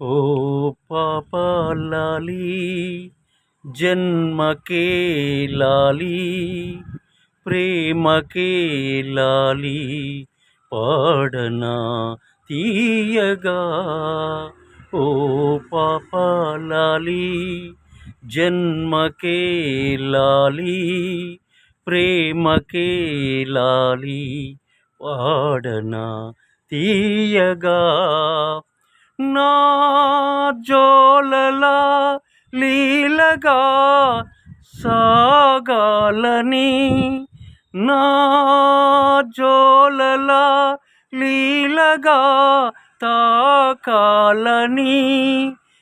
ఓ పాపాలాలి జన్మకే లాలి ప్రేమకే లాలి పాడనా తీయగా. ఓ పాపాలాలి జన్మకే లాలి ప్రేమకే లాలి పాడనా తీయగా. నా జోలలా లీలగా సాగాలని నా జోలలా లీలగా తాకాలని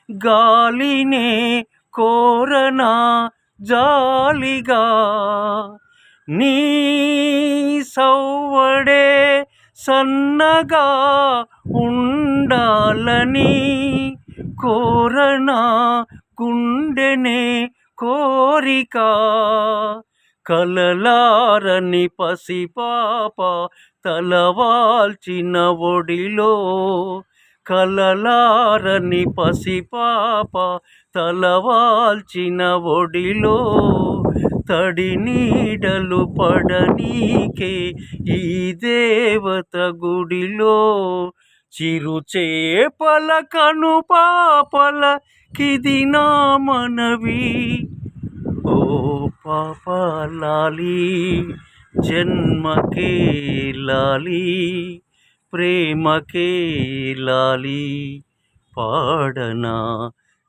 గాలినే కోరనా జాలిగా నీ సౌవడే సన్నగా ఉండాలని కోరనా గుండెనే కోరిక. కలలారని పసిపాప తలవాల్చిన ఒడిలో. కలలారని పసిపాప తలవాల్చిన ఒడిలో. తడి నీడలు పడనీకే ఈ దేవత గుడిలో. చిరు చేపల కను పాపల కిది నా మనవి. ఓ పాపలాలి జన్మకే లాలి ప్రేమకే లాలి పాడనా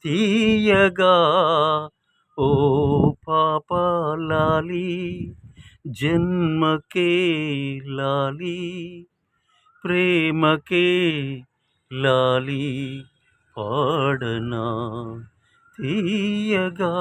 తీయగా. ఓ పాపలాలి జన్మకే లాలి ప్రేమకే లాలి పాడనా తీయగా